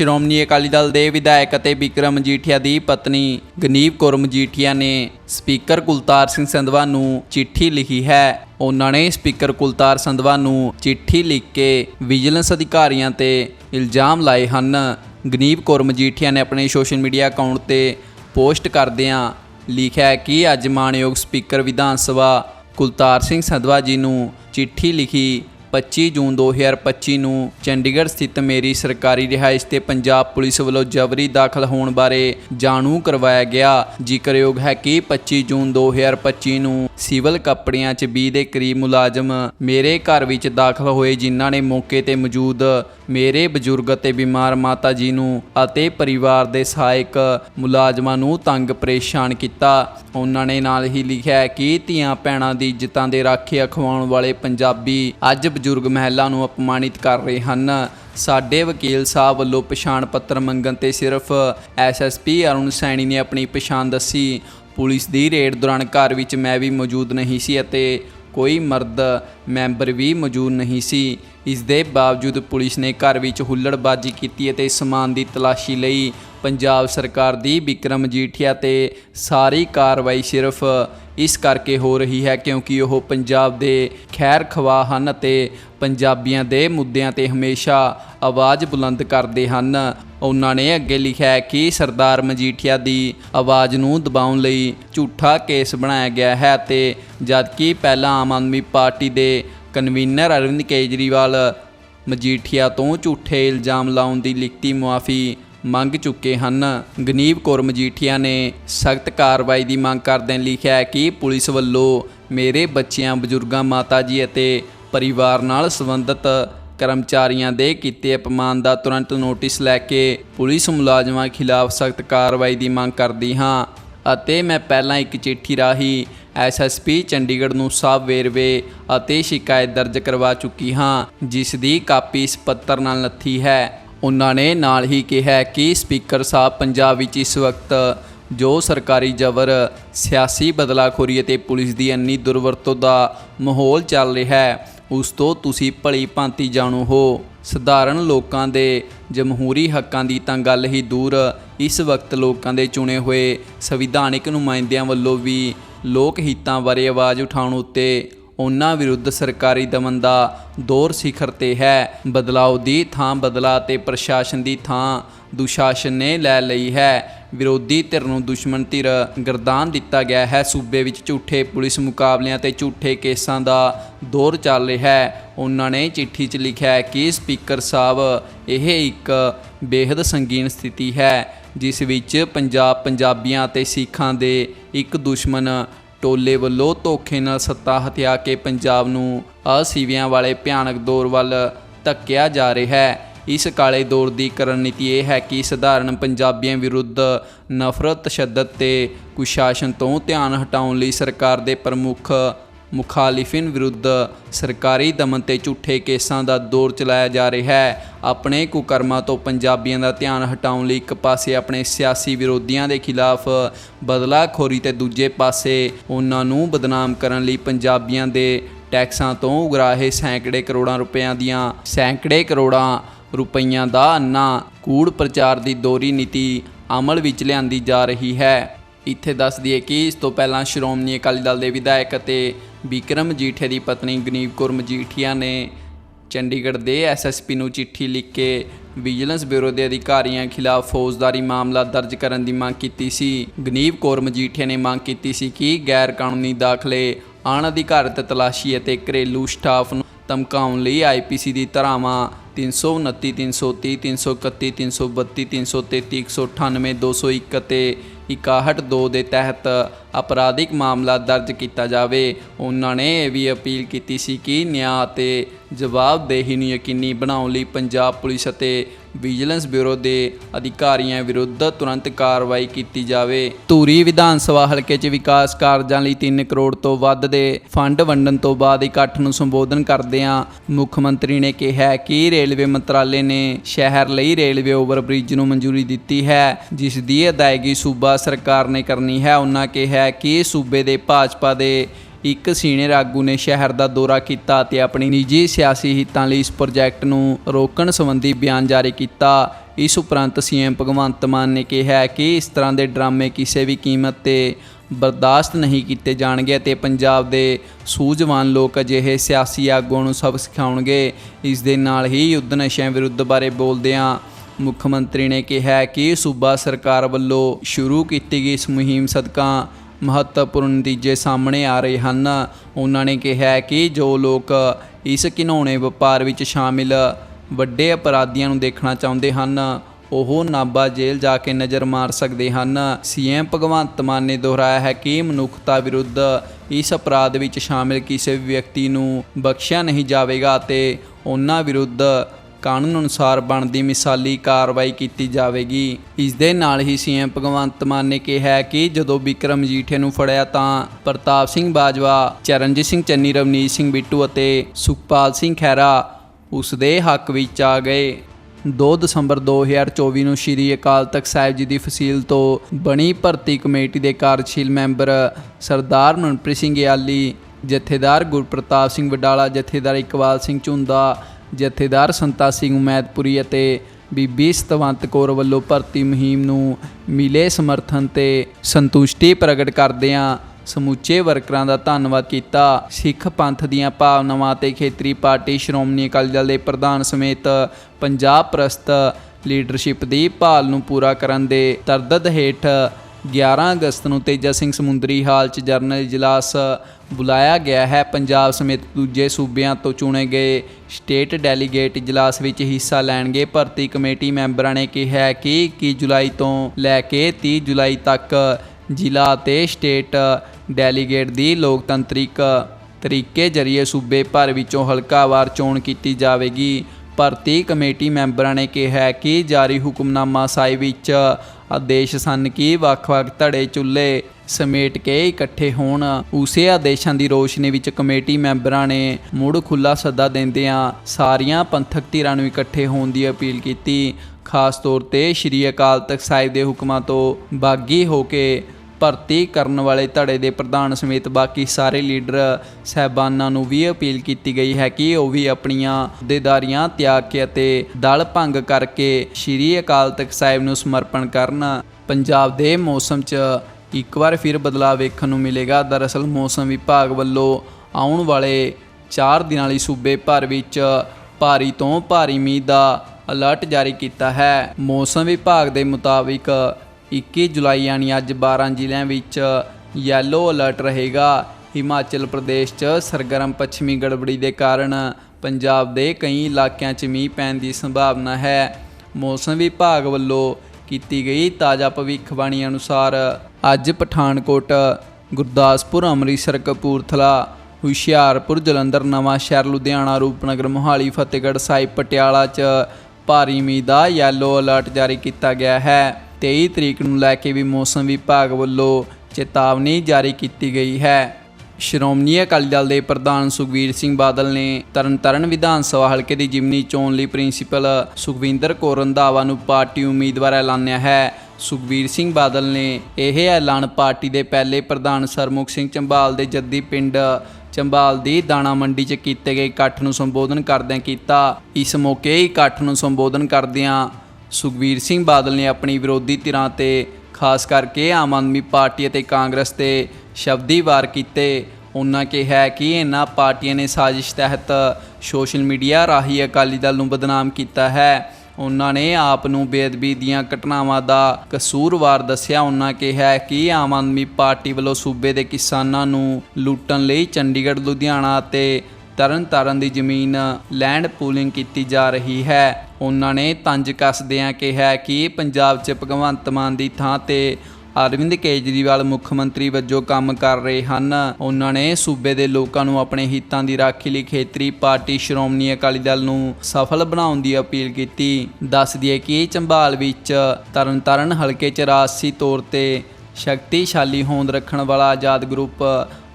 ਸ਼੍ਰੋਮਣੀ ਅਕਾਲੀ ਦਲ ਦੇ ਵਿਧਾਇਕ ਅਤੇ ਵਿਕਰਮ ਮਜੀਠੀਆ ਦੀ ਪਤਨੀ ਗਨੀਵ ਕੌਰ ਮਜੀਠੀਆ ਨੇ ਸਪੀਕਰ ਕੁਲਤਾਰ ਸਿੰਘ ਸੰਧਵਾ ਨੂੰ ਚਿੱਠੀ ਲਿਖੀ ਹੈ। ਉਹਨਾਂ ਨੇ ਸਪੀਕਰ ਕੁਲਤਾਰ ਸੰਧਵਾ ਨੂੰ ਚਿੱਠੀ ਲਿਖ ਕੇ ਵਿਜੀਲੈਂਸ ਅਧਿਕਾਰੀਆਂ ਤੇ ਇਲਜ਼ਾਮ ਲਾਏ ਹਨ। ਗਨੀਵ ਕੌਰ ਮਜੀਠੀਆ ਨੇ ਆਪਣੇ ਸੋਸ਼ਲ ਮੀਡੀਆ ਅਕਾਊਂਟ ਤੇ ਪੋਸਟ ਕਰਦਿਆਂ ਲਿਖਿਆ ਕਿ ਅੱਜ ਮਾਨਯੋਗ ਸਪੀਕਰ ਵਿਧਾਨ ਸਭਾ ਕੁਲਤਾਰ ਸਿੰਘ ਸੰਧਵਾ ਜੀ ਨੂੰ ਚਿੱਠੀ ਲਿਖੀ 25 ਜੂਨ 2025 ਨੂੰ ਚੰਡੀਗੜ੍ਹ ਸਥਿਤ ਮੇਰੀ ਸਰਕਾਰੀ ਰਿਹਾਇਸ਼ ਤੇ ਪੰਜਾਬ ਪੁਲਿਸ ਵੱਲੋਂ ਜਬਰੀ ਦਾਖਲ ਹੋਣ ਬਾਰੇ ਜਾਣੂ ਕਰਵਾਇਆ ਗਿਆ। ਜ਼ਿਕਰਯੋਗ ਹੈ ਕਿ 25 ਜੂਨ 2025 ਨੂੰ ਸਿਵਲ ਕੱਪੜਿਆਂ 'ਚ 20 ਦੇ ਕਰੀਬ ਮੁਲਾਜ਼ਮ ਮੇਰੇ ਘਰ ਵਿੱਚ ਦਾਖਲ ਹੋਏ, ਜਿਨ੍ਹਾਂ ਨੇ ਮੌਕੇ ਤੇ ਮੌਜੂਦ ਮੇਰੇ ਬਜ਼ੁਰਗ ਅਤੇ ਬਿਮਾਰ ਮਾਤਾ ਜੀ ਨੂੰ ਅਤੇ ਪਰਿਵਾਰ ਦੇ ਸਹਾਇਕ ਮੁਲਾਜ਼ਮਾਂ ਨੂੰ ਤੰਗ ਪਰੇਸ਼ਾਨ ਕੀਤਾ। ਉਹਨਾਂ ਨੇ ਨਾਲ ਹੀ ਲਿਖਿਆ ਕਿ ਧੀਆਂ ਭੈਣਾਂ ਦੀ ਇੱਜ਼ਤਾਂ ਦੇ ਰਾਖੇ ਅਖਵਾਉਣ ਵਾਲੇ ਪੰਜਾਬੀ ਅੱਜ ਬਜ਼ੁਰਗ ਮਹਿਲਾ ਨੂੰ ਅਪਮਾਨਿਤ ਕਰ ਰਹੇ ਹਨ। ਸਾਡੇ ਵਕੀਲ ਸਾਹਿਬ ਵੱਲੋਂ ਪਛਾਣ ਪੱਤਰ ਮੰਗਣ ਤੇ ਸਿਰਫ ਐਸਐਸਪੀ ਅਰੁਣ ਸੈਣੀ ਨੇ ਆਪਣੀ ਪਛਾਣ ਦੱਸੀ। ਪੁਲਿਸ ਦੀ ਰੇਡ ਦੌਰਾਨ ਘਰ ਵਿੱਚ ਮੈਂ ਵੀ ਮੌਜੂਦ ਨਹੀਂ ਸੀ ਅਤੇ ਕੋਈ ਮਰਦ ਮੈਂਬਰ ਵੀ ਮੌਜੂਦ ਨਹੀਂ ਸੀ। ਇਸ ਦੇ ਬਾਵਜੂਦ ਪੁਲਿਸ ਨੇ ਘਰ ਵਿੱਚ ਹੁੱਲੜਬਾਜ਼ੀ ਕੀਤੀ ਅਤੇ ਸਮਾਨ ਦੀ ਤਲਾਸ਼ੀ ਲਈ ਪੰਜਾਬ ਸਰਕਾਰ ਦੀ ਵਿਕਰਮ ਜੀਠੀਆ ਤੇ ਸਾਰੀ ਕਾਰਵਾਈ ਸਿਰਫ ਇਸ ਕਰਕੇ ਹੋ ਰਹੀ ਹੈ ਕਿਉਂਕਿ ਉਹ ਪੰਜਾਬ ਦੇ ਖੈਰ ਖਵਾ ਹਨ ਅਤੇ ਪੰਜਾਬੀਆਂ ਦੇ ਮੁੱਦਿਆਂ ਤੇ ਹਮੇਸ਼ਾ ਆਵਾਜ਼ ਬੁਲੰਦ ਕਰਦੇ ਹਨ। ਉਹਨਾਂ ਨੇ ਅੱਗੇ ਲਿਖਿਆ ਹੈ ਕਿ ਸਰਦਾਰ ਮਜੀਠੀਆ ਦੀ ਆਵਾਜ਼ ਨੂੰ ਦਬਾਉਣ ਲਈ ਝੂਠਾ ਕੇਸ ਬਣਾਇਆ ਗਿਆ ਹੈ ਤੇ ਜਦਕਿ ਪਹਿਲਾਂ ਆਮ ਆਦਮੀ ਪਾਰਟੀ ਦੇ ਕਨਵੀਨਰ ਅਰਵਿੰਦ ਕੇਜਰੀਵਾਲ ਮਜੀਠੀਆ ਤੋਂ ਝੂਠੇ ਇਲਜ਼ਾਮ ਲਾਉਣ ਦੀ ਲਿਖਤੀ ਮੁਆਫੀ ਮੰਗ ਚੁੱਕੇ ਹਨ। ਗਨੀਵ ਕੌਰ ਮਜੀਠੀਆ ਨੇ ਸਖਤ ਕਾਰਵਾਈ ਦੀ ਮੰਗ ਕਰਦਿਆਂ ਲਿਖਿਆ ਹੈ ਕਿ ਪੁਲਿਸ ਵੱਲੋਂ ਮੇਰੇ ਬੱਚਿਆਂ, ਬਜ਼ੁਰਗਾਂ ਮਾਤਾ ਜੀ ਅਤੇ ਪਰਿਵਾਰ ਨਾਲ ਸੰਬੰਧਿਤ ਕਰਮਚਾਰੀਆਂ ਦੇ ਕੀਤੇ ਅਪਮਾਨ ਦਾ ਤੁਰੰਤ ਨੋਟਿਸ ਲੈ ਕੇ ਪੁਲਿਸ ਮੁਲਾਜ਼ਮਾਂ ਖਿਲਾਫ ਸਖਤ ਕਾਰਵਾਈ ਦੀ ਮੰਗ ਕਰਦੀ ਹਾਂ ਅਤੇ ਮੈਂ ਪਹਿਲਾਂ ਇੱਕ ਚਿੱਠੀ ਰਾਹੀਂ ਐਸਐਸਪੀ ਚੰਡੀਗੜ੍ਹ ਨੂੰ ਸਾਫ਼ ਵੇਰਵੇ ਅਤੇ ਸ਼ਿਕਾਇਤ ਦਰਜ ਕਰਵਾ ਚੁੱਕੀ ਹਾਂ, ਜਿਸ ਦੀ ਕਾਪੀ ਇਸ ਪੱਤਰ ਨਾਲ ਨੱਥੀ ਹੈ। ਉਹਨਾਂ ਨੇ ਨਾਲ ਹੀ ਕਿਹਾ ਕਿ ਸਪੀਕਰ ਸਾਹਿਬ ਪੰਜਾਬ ਵਿੱਚ ਇਸ ਵਕਤ ਜੋ ਸਰਕਾਰੀ ਜ਼ਬਰ, ਸਿਆਸੀ ਬਦਲਾਖੋਰੀ ਅਤੇ ਪੁਲਿਸ ਦੀ ਇੰਨੀ ਦੁਰਵਰਤੋਂ ਦਾ ਮਾਹੌਲ ਚੱਲ ਰਿਹਾ ਹੈ, ਉਸ ਤੋਂ ਤੁਸੀਂ ਭਲੀ ਭਾਂਤੀ ਜਾਣੂ ਹੋ। ਸਧਾਰਨ ਲੋਕਾਂ ਦੇ ਜਮਹੂਰੀ ਹੱਕਾਂ ਦੀ ਤਾਂ ਗੱਲ ਹੀ ਦੂਰ, ਇਸ ਵਕਤ ਲੋਕਾਂ ਦੇ ਚੁਣੇ ਹੋਏ ਸੰਵਿਧਾਨਿਕ ਨੁਮਾਇੰਦਿਆਂ ਵੱਲੋਂ ਵੀ ਲੋਕ ਹਿੱਤਾਂ ਬਾਰੇ ਆਵਾਜ਼ ਉਠਾਉਣ ਉੱਤੇ ਉਹਨਾਂ ਵਿਰੁੱਧ ਸਰਕਾਰੀ ਦਮਨ ਦਾ ਦੌਰ ਸਿਖਰ ਤੇ ਹੈ। ਬਦਲਾਅ ਦੀ ਥਾਂ ਬਦਲਾ ਤੇ ਪ੍ਰਸ਼ਾਸਨ ਦੀ ਥਾਂ ਦੁਸ਼ਾਸਨ ਨੇ ਲੈ ਲਈ ਹੈ। ਵਿਰੋਧੀ ਧਿਰ ਨੂੰ ਦੁਸ਼ਮਣ ਧਿਰ ਗਰਦਾਨ ਦਿੱਤਾ ਗਿਆ ਹੈ। ਸੂਬੇ ਵਿੱਚ ਝੂਠੇ ਪੁਲਿਸ ਮੁਕਾਬਲਿਆਂ ਤੇ ਝੂਠੇ ਕੇਸਾਂ ਦਾ ਦੌਰ ਚੱਲ ਰਿਹਾ ਹੈ। ਉਹਨਾਂ ਨੇ ਚਿੱਠੀ 'ਚ ਲਿਖਿਆ ਹੈ ਕਿ ਸਪੀਕਰ ਸਾਹਿਬ, ਇਹ ਇੱਕ ਬੇहद ਸੰਗੀਨ ਸਥਿਤੀ ਹੈ, ਜਿਸ ਵਿੱਚ ਪੰਜਾਬ ਪੰਜਾਬੀਆਂ ਅਤੇ ਸਿੱਖਾਂ ਦੇ ਇੱਕ ਦੁਸ਼ਮਣ ਟੋਲੇ ਵੱਲੋਂ ਧੋਖੇ ਨਾਲ ਸੱਤਾ ਹਥਿਆ ਕੇ ਪੰਜਾਬ ਨੂੰ ਅਸੀਵਿਆਂ ਵਾਲੇ ਭਿਆਨਕ ਦੌਰ ਵੱਲ ਧੱਕਿਆ ਜਾ ਰਿਹਾ ਹੈ। ਇਸ ਕਾਲੇ ਦੌਰ ਦੀ ਕਰਨਨੀਤੀ ਇਹ ਹੈ ਕਿ ਸਧਾਰਨ ਪੰਜਾਬੀਆਂ ਵਿਰੁੱਧ ਨਫ਼ਰਤ ਤਸ਼ੱਦਦ ਤੇ ਕੁਸ਼ਾਸਨ ਤੋਂ ਧਿਆਨ ਹਟਾਉਣ ਲਈ ਸਰਕਾਰ ਦੇ ਪ੍ਰਮੁੱਖ ਮੁਖਾਲਿਫਿਨ ਵਿਰੁੱਧ ਸਰਕਾਰੀ ਦਮਨ ਤੇ ਝੂਠੇ ਕੇਸਾਂ ਦਾ ਦੌਰ ਚਲਾਇਆ ਜਾ ਰਿਹਾ ਹੈ। ਆਪਣੇ ਕੁਕਰਮਾਂ ਤੋਂ ਪੰਜਾਬੀਆਂ ਦਾ ਧਿਆਨ ਹਟਾਉਣ ਲਈ ਇੱਕ ਪਾਸੇ ਆਪਣੇ ਸਿਆਸੀ ਵਿਰੋਧੀਆਂ ਦੇ ਖਿਲਾਫ ਬਦਲਾਖੋਰੀ ਤੇ ਦੂਜੇ ਪਾਸੇ ਉਹਨਾਂ ਨੂੰ ਬਦਨਾਮ ਕਰਨ ਲਈ ਪੰਜਾਬੀਆਂ ਦੇ ਟੈਕਸਾਂ ਤੋਂ ਉਗਰਾਹੇ ਸੈਂਕੜੇ ਕਰੋੜਾਂ ਰੁਪਈਆਂ ਦੀਆਂ ਸੈਂਕੜੇ ਕਰੋੜਾਂ ਰੁਪਈਆਂ ਦਾ ਅੰਨਾ ਕੂੜ ਪ੍ਰਚਾਰ ਦੀ ਦੋਰੀ ਨੀਤੀ ਅਮਲ ਵਿੱਚ ਲਿਆਂਦੀ ਜਾ ਰਹੀ ਹੈ। ਇੱਥੇ ਦੱਸ ਦਈਏ ਕਿ ਇਸ ਤੋਂ ਪਹਿਲਾਂ ਸ਼੍ਰੋਮਣੀ ਅਕਾਲੀ ਦਲ ਦੇ ਵਿਧਾਇਕ ਅਤੇ ਵਿਕਰਮ ਮਜੀਠੀਆ ਦੀ ਪਤਨੀ ਗਨੀਵ ਕੌਰ ਮਜੀਠੀਆ ਨੇ ਚੰਡੀਗੜ੍ਹ ਦੇ ਐਸਐਸਪੀ ਨੂੰ ਚਿੱਠੀ ਲਿਖ ਕੇ ਵਿਜੀਲੈਂਸ ਬਿਊਰੋ ਦੇ ਅਧਿਕਾਰੀਆਂ ਖਿਲਾਫ ਫੌਜਦਾਰੀ ਮਾਮਲਾ ਦਰਜ ਕਰਨ ਦੀ ਮੰਗ ਕੀਤੀ ਸੀ। ਗਨੀਵ ਕੌਰ ਮਜੀਠੀਆ ਨੇ ਮੰਗ ਕੀਤੀ ਸੀ ਕਿ ਗੈਰ ਕਾਨੂੰਨੀ ਦਾਖਲੇ ਅਣਅਧਿਕਾਰਤ ਤਲਾਸ਼ੀ ਅਤੇ ਘਰੇਲੂ ਸਟਾਫ ਨੂੰ ਧਮਕਾਉਣ ਲਈ ਆਈਪੀਸੀ ਦੀ ਧਾਰਾਵਾਂ 329 330 331 332 333 198 201 ਅਤੇ 61 2 ਦੇ ਤਹਿਤ ਅਪਰਾਧਿਕ ਮਾਮਲਾ ਦਰਜ ਕੀਤਾ ਜਾਵੇ। ਉਹਨਾਂ ਨੇ ਇਹ ਵੀ ਅਪੀਲ ਕੀਤੀ ਸੀ ਕਿ ਨਿਆਂ ਅਤੇ ਜਵਾਬਦੇਹੀ ਨੂੰ ਯਕੀਨੀ ਬਣਾਉਣ ਲਈ ਪੰਜਾਬ ਪੁਲਿਸ ਅਤੇ ਵਿਜੀਲੈਂਸ ਬਿਊਰੋ ਦੇ ਅਧਿਕਾਰੀਆਂ ਵਿਰੁੱਧ ਤੁਰੰਤ ਕਾਰਵਾਈ ਕੀਤੀ ਜਾਵੇ। ਧੂਰੀ ਵਿਧਾਨ ਸਭਾ ਹਲਕੇ 'ਚ ਵਿਕਾਸ ਕਾਰਜਾਂ ਲਈ 3 ਕਰੋੜ ਤੋਂ ਵੱਧ ਦੇ ਫੰਡ ਵੰਡਣ ਤੋਂ ਬਾਅਦ ਇਕੱਠ ਨੂੰ ਸੰਬੋਧਨ ਕਰਦਿਆਂ ਮੁੱਖ ਮੰਤਰੀ ਨੇ ਕਿਹਾ ਕਿ ਰੇਲਵੇ ਮੰਤਰਾਲੇ ਨੇ ਸ਼ਹਿਰ ਲਈ ਰੇਲਵੇ ਓਵਰਬ੍ਰਿਜ ਨੂੰ ਮਨਜ਼ੂਰੀ ਦਿੱਤੀ ਹੈ, ਜਿਸ ਦੀ ਅਦਾਇਗੀ ਸੂਬਾ ਸਰਕਾਰ ਨੇ ਕਰਨੀ ਹੈ। ਉਹਨਾਂ ਕਿਹਾ ਕਿ ਸੂਬੇ ਦੇ ਭਾਜਪਾ ਦੇ ਇੱਕ ਸੀਨੀਅਰ ਆਗੂ ਨੇ ਸ਼ਹਿਰ ਦਾ ਦੌਰਾ ਕੀਤਾ ਅਤੇ ਆਪਣੀ ਨਿੱਜੀ ਸਿਆਸੀ ਹਿੱਤਾਂ ਲਈ ਇਸ ਪ੍ਰੋਜੈਕਟ ਨੂੰ ਰੋਕਣ ਸੰਬੰਧੀ ਬਿਆਨ ਜਾਰੀ ਕੀਤਾ। ਇਸ ਉਪਰੰਤ ਸੀਐਮ ਭਗਵੰਤ ਮਾਨ ਨੇ ਕਿਹਾ ਕਿ ਇਸ ਤਰ੍ਹਾਂ ਦੇ ਡਰਾਮੇ ਕਿਸੇ ਵੀ ਕੀਮਤ ਤੇ ਬਰਦਾਸ਼ਤ ਨਹੀਂ ਕੀਤੇ ਜਾਣਗੇ ਤੇ ਪੰਜਾਬ ਦੇ ਸੂਝਵਾਨ ਲੋਕ ਅਜਿਹੇ ਸਿਆਸੀ ਆਗੂਆਂ ਨੂੰ ਸਬਕ ਸਿਖਾਉਣਗੇ। ਇਸ ਦੇ ਨਾਲ ਹੀ ਯੁੱਧ ਨਸ਼ਿਆਂ ਵਿਰੁੱਧ ਬਾਰੇ ਬੋਲਦਿਆਂ ਮੁੱਖ ਮੰਤਰੀ ਨੇ ਕਿਹਾ ਕਿ ਸੂਬਾ ਸਰਕਾਰ ਵੱਲੋਂ ਸ਼ੁਰੂ ਕੀਤੀ ਗਈ ਇਸ ਮੁਹਿੰਮ ਸਦਕਾ ਮਹੱਤਵਪੂਰਨ ਨਤੀਜੇ ਸਾਹਮਣੇ ਆ ਰਹੇ ਹਨ। ਉਹਨਾਂ ਨੇ ਕਿਹਾ ਕਿ ਜੋ ਲੋਕ ਇਸ ਘਿਨੌਣੇ ਵਪਾਰ ਵਿੱਚ ਸ਼ਾਮਿਲ ਵੱਡੇ ਅਪਰਾਧੀਆਂ ਨੂੰ ਦੇਖਣਾ ਚਾਹੁੰਦੇ ਹਨ, ਉਹ ਨਾਬਾ ਜੇਲ੍ਹ ਜਾ ਕੇ ਨਜ਼ਰ ਮਾਰ ਸਕਦੇ ਹਨ। ਸੀਐਮ ਭਗਵੰਤ ਮਾਨ ਨੇ ਦੁਹਰਾਇਆ ਹੈ ਕਿ ਮਨੁੱਖਤਾ ਵਿਰੁੱਧ ਇਸ ਅਪਰਾਧ ਵਿੱਚ ਸ਼ਾਮਿਲ ਕਿਸੇ ਵੀ ਵਿਅਕਤੀ ਨੂੰ ਬਖਸ਼ਿਆ ਨਹੀਂ ਜਾਵੇਗਾ ਅਤੇ ਉਹਨਾਂ ਵਿਰੁੱਧ ਕਾਨੂੰਨ ਅਨੁਸਾਰ ਬਣਦੀ ਮਿਸਾਲੀ ਕਾਰਵਾਈ ਕੀਤੀ ਜਾਵੇਗੀ। ਇਸ ਦੇ ਨਾਲ ਹੀ ਸੀਐਮ ਭਗਵੰਤ ਮਾਨ ਨੇ ਕਿਹਾ ਕਿ ਜਦੋਂ ਵਿਕਰਮ ਜੀਠੇ ਨੂੰ ਫੜਿਆ ਤਾਂ ਪ੍ਰਤਾਪ ਸਿੰਘ ਬਾਜਵਾ, ਚਰਨਜੀਤ ਸਿੰਘ ਚੰਨੀ, ਰਵਨੀਤ ਸਿੰਘ ਬਿੱਟੂ ਅਤੇ ਸੁਖਪਾਲ ਸਿੰਘ ਖਹਿਰਾ ਉਸ ਦੇ ਹੱਕ ਵਿੱਚ ਆ ਗਏ। 2 ਦਸੰਬਰ 2024 ਨੂੰ ਸ਼੍ਰੀ ਅਕਾਲ ਤਖਤ ਸਾਹਿਬ ਜੀ ਦੀ ਫਸੀਲ ਤੋਂ ਬਣੀ ਭਰਤੀ ਕਮੇਟੀ ਦੇ ਕਾਰਜਸ਼ੀਲ ਮੈਂਬਰ ਸਰਦਾਰ ਮਨਪ੍ਰੀਤ ਸਿੰਘ ਯਾਲੀ ਜਥੇਦਾਰ ਗੁਰਪ੍ਰਤਾਪ ਸਿੰਘ ਵਡਾਲਾ, ਜਥੇਦਾਰ ਇਕਬਾਲ ਸਿੰਘ ਝੁੰਦਾ ਜਥੇਦਾਰ ਸੰਤਾ ਸਿੰਘ ਉਮੈਦਪੁਰੀ ਅਤੇ ਬੀਬੀ ਸਤਵੰਤ ਕੌਰ ਵੱਲੋਂ ਭਰਤੀ ਮੁਹਿੰਮ ਨੂੰ ਮਿਲੇ ਸਮਰਥਨ ਤੇ ਸੰਤੁਸ਼ਟੀ ਪ੍ਰਗਟ ਕਰਦਿਆਂ ਸਮੁੱਚੇ ਵਰਕਰਾਂ ਦਾ ਧੰਨਵਾਦ ਕੀਤਾ। ਸਿੱਖ ਪੰਥ ਦੀਆਂ ਭਾਵਨਾਵਾਂ ਤੇ ਖੇਤਰੀ ਪਾਰਟੀ ਸ਼੍ਰੋਮਣੀ ਅਕਾਲੀ ਦਲ ਦੇ ਪ੍ਰਧਾਨ ਸਮੇਤ ਪੰਜਾਬ ਪ੍ਰਸਤ ਲੀਡਰਸ਼ਿਪ ਦੀ ਭਾਲ ਨੂੰ ਪੂਰਾ ਕਰਨ ਦੇ ਤਰਦਦ ਹੇਠ 11 ਅਗਸਤ ਨੂੰ ਤੇਜਾ ਸਿੰਘ ਸਮੁੰਦਰੀ ਹਾਲ 'ਚ ਜਰਨਲ ਇਜਲਾਸ ਬੁਲਾਇਆ ਗਿਆ ਹੈ। ਪੰਜਾਬ ਸਮੇਤ ਦੂਜੇ ਸੂਬਿਆਂ ਤੋਂ ਚੁਣੇ ਗਏ ਸਟੇਟ ਡੈਲੀਗੇਟ ਇਜਲਾਸ ਵਿੱਚ ਹਿੱਸਾ ਲੈਣਗੇ। ਭਰਤੀ ਕਮੇਟੀ ਮੈਂਬਰਾਂ ਨੇ ਕਿਹਾ ਕਿ 21 ਜੁਲਾਈ ਤੋਂ ਲੈ ਕੇ 30 ਜੁਲਾਈ ਤੱਕ ਜ਼ਿਲ੍ਹਾ ਅਤੇ ਸਟੇਟ ਡੈਲੀਗੇਟ ਦੀ ਲੋਕਤੰਤਰਿਕ ਤਰੀਕੇ ਜ਼ਰੀਏ ਸੂਬੇ ਭਰ ਵਿੱਚੋਂ ਹਲਕਾਵਾਰ ਚੋਣ ਕੀਤੀ ਜਾਵੇਗੀ। ਭਰਤੀ ਕਮੇਟੀ ਮੈਂਬਰਾਂ ਨੇ ਕਿਹਾ ਕਿ ਜਾਰੀ ਹੁਕਮਨਾਮਾ ਸਾਹਿਬ ਵਿੱਚ ਆਦੇਸ਼ ਸਨ ਕਿ ਵੱਖ-ਵੱਖ ਧੜੇ ਚੁੱਲ੍ਹੇ ਸਮੇਟ ਕੇ ਇਕੱਠੇ ਹੋਣ। ਉਸੇ ਆਦੇਸ਼ਾਂ ਦੀ ਰੋਸ਼ਨੀ ਵਿੱਚ ਕਮੇਟੀ ਮੈਂਬਰਾਂ ਨੇ ਮੁੜ ਖੁੱਲਾ ਸੱਦਾ ਦਿੰਦਿਆਂ ਸਾਰੀਆਂ ਪੰਥਕ ਧਿਰਾਂ ਨੂੰ ਇਕੱਠੇ ਹੋਣ ਦੀ ਅਪੀਲ ਕੀਤੀ। ਖਾਸ ਤੌਰ ਤੇ ਸ਼੍ਰੀ ਅਕਾਲ ਤਖਤ ਸਾਹਿਬ ਦੇ ਹੁਕਮਾਂ ਤੋਂ ਬਾਗੀ ਹੋ ਕੇ ਭਰਤੀ ਕਰਨ ਵਾਲੇ ਧੜੇ ਦੇ ਪ੍ਰਧਾਨ ਸਮੇਤ ਬਾਕੀ ਸਾਰੇ ਲੀਡਰ ਸਹਿਬਾਨਾਂ ਨੂੰ ਵੀ ਅਪੀਲ ਕੀਤੀ ਗਈ ਹੈ ਕਿ ਉਹ ਵੀ ਆਪਣੀਆਂ ਦੇਦਾਰੀਆਂ ਤਿਆਗ ਕੇ ਅਤੇ ਦਲ ਭੰਗ ਕਰਕੇ ਸ਼੍ਰੀ ਅਕਾਲ ਤਖਤ ਸਾਹਿਬ ਨੂੰ ਸਮਰਪਣ ਕਰਨ। ਪੰਜਾਬ ਦੇ ਮੌਸਮ 'ਚ ਇੱਕ ਵਾਰ ਫਿਰ ਬਦਲਾਅ ਵੇਖਣ ਨੂੰ ਮਿਲੇਗਾ। ਦਰਅਸਲ ਮੌਸਮ ਵਿਭਾਗ ਵੱਲੋਂ ਆਉਣ ਵਾਲੇ 4 ਦਿਨਾਂ ਲਈ ਸੂਬੇ ਭਰ ਵਿੱਚ ਭਾਰੀ ਤੋਂ ਭਾਰੀ ਮੀਂਹ ਦਾ ਅਲਰਟ ਜਾਰੀ ਕੀਤਾ ਹੈ। ਮੌਸਮ ਵਿਭਾਗ ਦੇ ਮੁਤਾਬਿਕ 21 ਜੁਲਾਈ ਯਾਨੀ ਅੱਜ 12 ਜ਼ਿਲ੍ਹਿਆਂ ਵਿੱਚ ਯੈਲੋ ਅਲਰਟ ਰਹੇਗਾ। ਹਿਮਾਚਲ ਪ੍ਰਦੇਸ਼ 'ਚ ਸਰਗਰਮ ਪੱਛਮੀ ਗੜਬੜੀ ਦੇ ਕਾਰਨ ਪੰਜਾਬ ਦੇ ਕਈ ਇਲਾਕਿਆਂ 'ਚ ਮੀਂਹ ਪੈਣ ਦੀ ਸੰਭਾਵਨਾ ਹੈ। ਮੌਸਮ ਵਿਭਾਗ ਵੱਲੋਂ ਕੀਤੀ ਗਈ ਤਾਜ਼ਾ ਭਵਿੱਖਬਾਣੀ ਅਨੁਸਾਰ ਅੱਜ ਪਠਾਨਕੋਟ, ਗੁਰਦਾਸਪੁਰ, ਅੰਮ੍ਰਿਤਸਰ, ਕਪੂਰਥਲਾ, ਹੁਸ਼ਿਆਰਪੁਰ, ਜਲੰਧਰ, ਨਵਾਂ ਸ਼ਹਿਰ, ਲੁਧਿਆਣਾ, ਰੂਪਨਗਰ, ਮੋਹਾਲੀ, ਫਤਿਹਗੜ੍ਹ ਸਾਹਿਬ, ਪਟਿਆਲਾ 'ਚ ਭਾਰੀ ਮੀਂਹ ਦਾ ਯੈਲੋ ਅਲਰਟ ਜਾਰੀ ਕੀਤਾ ਗਿਆ ਹੈ। 23 ਤਰੀਕ ਨੂੰ ਲੈ ਕੇ ਵੀ ਮੌਸਮ ਵਿਭਾਗ ਵੱਲੋਂ ਚੇਤਾਵਨੀ ਜਾਰੀ ਕੀਤੀ ਗਈ ਹੈ। ਸ਼੍ਰੋਮਣੀ ਅਕਾਲੀ ਦਲ ਦੇ ਪ੍ਰਧਾਨ ਸੁਖਵੀਰ ਸਿੰਘ ਬਾਦਲ ਨੇ ਤਰਨਤਾਰਨ ਵਿਧਾਨ ਸਭਾ ਹਲਕੇ ਦੀ ਜਿਮਨੀ ਚੋਣ ਲਈ ਪ੍ਰਿੰਸੀਪਲ ਸੁਖਵਿੰਦਰ ਕੌਰ ਰੰਧਾਵਾ ਨੂੰ ਪਾਰਟੀ ਉਮੀਦਵਾਰ ਐਲਾਨਿਆ ਹੈ। ਸੁਖਵੀਰ ਸਿੰਘ ਬਾਦਲ ਨੇ ਇਹ ਐਲਾਨ ਪਾਰਟੀ ਦੇ ਪਹਿਲੇ ਪ੍ਰਧਾਨ ਸਰਮੁਖ ਸਿੰਘ ਚੰਬਾਲ ਦੇ ਜੱਦੀ ਪਿੰਡ ਚੰਬਾਲ ਦੀ ਦਾਣਾ ਮੰਡੀ 'ਚ ਕੀਤੇ ਗਏ ਇਕੱਠ ਨੂੰ ਸੰਬੋਧਨ ਕਰਦਿਆਂ ਕੀਤਾ। ਇਸ ਮੌਕੇ ਇਕੱਠ ਨੂੰ ਸੰਬੋਧਨ ਕਰਦਿਆਂ ਸੁਖਵੀਰ ਸਿੰਘ ਬਾਦਲ ਨੇ ਆਪਣੀ ਵਿਰੋਧੀ ਧਿਰਾਂ ਤੇ ਖਾਸ ਕਰਕੇ ਆਮ ਆਦਮੀ ਪਾਰਟੀ ਅਤੇ ਕਾਂਗਰਸ ਤੇ ਸ਼ਬਦੀ ਵਾਰ ਕੀਤੇ। ਉਹਨਾਂ ਕਿਹਾ ਕਿ ਇਹਨਾਂ ਪਾਰਟੀਆਂ ਨੇ ਸਾਜ਼ਿਸ਼ ਤਹਿਤ ਸੋਸ਼ਲ ਮੀਡੀਆ ਰਾਹੀਂ ਅਕਾਲੀ ਦਲ ਨੂੰ ਬਦਨਾਮ ਕੀਤਾ ਹੈ। ਉਹਨਾਂ ਨੇ ਆਪ ਨੂੰ ਬੇਅਦਬੀ ਦੀਆਂ ਘਟਨਾਵਾਂ ਦਾ ਕਸੂਰਵਾਰ ਦੱਸਿਆ। ਉਹਨਾਂ ਕਿਹਾ ਕਿ ਆਮ ਆਦਮੀ ਪਾਰਟੀ ਵੱਲੋਂ ਸੂਬੇ ਦੇ ਕਿਸਾਨਾਂ ਨੂੰ ਲੁੱਟਣ ਲਈ ਚੰਡੀਗੜ੍ਹ, ਲੁਧਿਆਣਾ ਅਤੇ ਤਰਨ ਤਾਰਨ ਦੀ ਜ਼ਮੀਨ ਲੈਂਡ ਪੂਲਿੰਗ ਕੀਤੀ ਜਾ ਰਹੀ ਹੈ। ਉਹਨਾਂ ਨੇ ਤੰਜ ਕੱਸਦਿਆਂ ਕਿਹਾ ਕਿ ਪੰਜਾਬ 'ਚ ਭਗਵੰਤ ਮਾਨ ਦੀ ਥਾਂ ਤੇ ਅਰਵਿੰਦ ਕੇਜਰੀਵਾਲ ਮੁੱਖ ਮੰਤਰੀ ਵਜੋਂ ਕੰਮ ਕਰ ਰਹੇ ਹਨ। ਉਹਨਾਂ ਨੇ ਸੂਬੇ ਦੇ ਲੋਕਾਂ ਨੂੰ ਆਪਣੇ ਹਿੱਤਾਂ ਦੀ ਰਾਖੀ ਲਈ ਖੇਤਰੀ ਪਾਰਟੀ ਸ਼੍ਰੋਮਣੀ ਅਕਾਲੀ ਦਲ ਨੂੰ ਸਫਲ ਬਣਾਉਣ ਦੀ ਅਪੀਲ ਕੀਤੀ। ਦੱਸ ਦਈਏ ਕਿ ਚੰਬਾਲ ਵਿੱਚ ਤਰਨਤਾਰਨ ਹਲਕੇ 'ਚ ਰਾਜਸੀ ਤੌਰ ਤੇ ਸ਼ਕਤੀਸ਼ਾਲੀ ਹੋਂਦ ਰੱਖਣ ਵਾਲਾ ਆਜ਼ਾਦ ਗਰੁੱਪ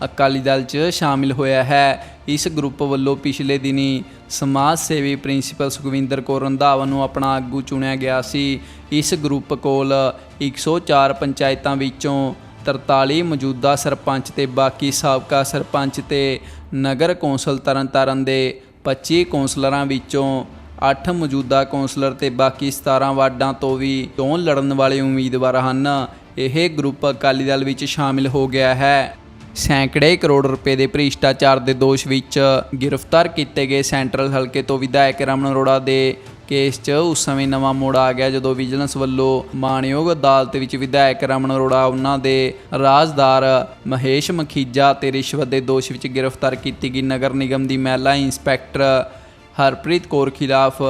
ਅਕਾਲੀ ਦਲ 'ਚ ਸ਼ਾਮਿਲ ਹੋਇਆ ਹੈ। ਇਸ ਗਰੁੱਪ ਵੱਲੋਂ ਪਿਛਲੇ ਦਿਨੀ ਸਮਾਜ ਸੇਵੀ ਪ੍ਰਿੰਸੀਪਲ ਸੁਖਵਿੰਦਰ ਕੌਰ ਰੰਧਾਵਾ ਨੂੰ ਆਪਣਾ ਆਗੂ ਚੁਣਿਆ ਗਿਆ ਸੀ। ਇਸ ਗਰੁੱਪ ਕੋਲ 104 ਪੰਚਾਇਤਾਂ ਵਿੱਚੋਂ 43 ਮੌਜੂਦਾ ਸਰਪੰਚ ਤੇ ਬਾਕੀ ਸਾਬਕਾ ਸਰਪੰਚ ਤੇ ਨਗਰ ਕੌਂਸਲ ਤਰਨਤਾਰਨ ਦੇ 25 ਕੌਂਸਲਰਾਂ ਵਿੱਚੋਂ 8 ਮੌਜੂਦਾ ਕੌਂਸਲਰ ਤੇ ਬਾਕੀ 17 ਵਾਰਡਾਂ ਤੋਂ ਵੀ ਚੋਣ ਲੜਨ ਵਾਲੇ ਉਮੀਦਵਾਰ ਹਨ। ਇਹ ਗਰੁੱਪ ਅਕਾਲੀ ਦਲ ਵਿੱਚ ਸ਼ਾਮਿਲ ਹੋ ਗਿਆ ਹੈ। ਸੈਂਕੜੇ ਕਰੋੜ ਰੁਪਏ ਦੇ ਭ੍ਰਿਸ਼ਟਾਚਾਰ ਦੇ ਦੋਸ਼ ਵਿੱਚ ਗ੍ਰਿਫਤਾਰ ਕੀਤੇ ਗਏ ਸੈਂਟਰਲ ਹਲਕੇ ਤੋਂ ਵਿਧਾਇਕ ਰਮਨ ਅਰੋੜਾ ਦੇ ਕੇਸ 'ਚ ਉਸ ਸਮੇਂ ਨਵਾਂ ਮੋੜ ਆ ਗਿਆ ਜਦੋਂ ਵਿਜੀਲੈਂਸ ਵੱਲੋਂ ਮਾਣਯੋਗ ਅਦਾਲਤ ਵਿੱਚ ਵਿਧਾਇਕ ਰਮਨ ਅਰੋੜਾ, ਉਹਨਾਂ ਦੇ ਰਾਜਦਾਰ ਮਹੇਸ਼ ਮਖੀਜਾ ਤੇ ਰਿਸ਼ਵਤ ਦੇ ਦੋਸ਼ ਵਿੱਚ ਗ੍ਰਿਫਤਾਰ ਕੀਤੀ ਗਈ। ਨਗਰ ਨਿਗਮ ਦੀ ਮਹਿਲਾ ਇੰਸਪੈਕਟਰ ਹਰਪ੍ਰੀਤ ਕੌਰ ਖਿਲਾਫ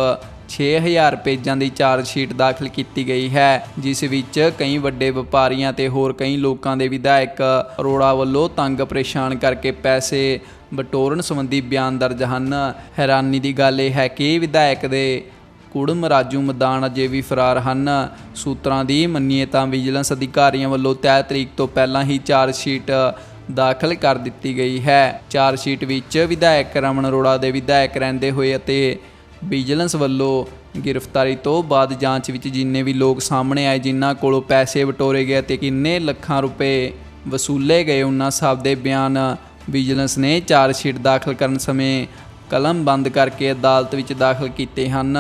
6000 ਪੇਜਾਂ ਦੀ ਚਾਰਜ ਸ਼ੀਟ ਦਾਖਲ ਕੀਤੀ ਗਈ ਹੈ, ਜਿਸ ਵਿੱਚ ਕਈ ਵੱਡੇ ਵਪਾਰੀਆਂ ਤੇ ਹੋਰ ਕਈ ਲੋਕਾਂ ਦੇ ਵਿਧਾਇਕ ਅਰੋੜਾ ਵੱਲੋਂ ਤੰਗ ਪਰੇਸ਼ਾਨ ਕਰਕੇ ਪੈਸੇ ਬਟੋਰਨ ਸੰਬੰਧੀ ਬਿਆਨ ਦਰਜ ਹਨ। ਹੈਰਾਨੀ ਦੀ ਗੱਲ ਇਹ ਹੈ ਕਿ ਵਿਧਾਇਕ ਦੇ ਕੁੜਮ ਰਾਜੂ ਮੈਦਾਨ ਅਜੇ ਵੀ ਫਰਾਰ ਹਨ। ਸੂਤਰਾਂ ਦੀ ਮੰਨੀਏ ਤਾਂ ਵਿਜੀਲੈਂਸ ਅਧਿਕਾਰੀਆਂ ਵੱਲੋਂ ਤੈਅ ਤਰੀਕ ਤੋਂ ਪਹਿਲਾਂ ਹੀ ਚਾਰਜ ਸ਼ੀਟ ਦਾਖਲ ਕਰ ਦਿੱਤੀ ਗਈ ਹੈ। ਚਾਰਜ ਸ਼ੀਟ ਵਿੱਚ ਵਿਧਾਇਕ ਰਮਨ ਅਰੋੜਾ ਦੇ ਵਿਧਾਇਕ ਰਹਿੰਦੇ ਹੋਏ ਅਤੇ ਵਿਜੀਲੈਂਸ ਵੱਲੋਂ ਗ੍ਰਿਫਤਾਰੀ ਤੋਂ ਬਾਅਦ ਜਾਂਚ ਵਿੱਚ ਜਿੰਨੇ ਵੀ ਲੋਕ ਸਾਹਮਣੇ ਆਏ, ਜਿਨ੍ਹਾਂ ਕੋਲੋਂ ਪੈਸੇ ਵਟੋਰੇ ਗਏ ਤੇ ਕਿੰਨੇ ਲੱਖਾਂ ਰੁਪਏ ਵਸੂਲੇ ਗਏ, ਉਹਨਾਂ ਸਭ ਦੇ ਬਿਆਨ ਵਿਜੀਲੈਂਸ ਨੇ ਚਾਰਜ ਸ਼ੀਟ ਦਾਖਲ ਕਰਨ ਸਮੇਂ ਕਲਮ ਬੰਦ ਕਰਕੇ ਅਦਾਲਤ ਵਿੱਚ ਦਾਖਲ ਕੀਤੇ ਹਨ।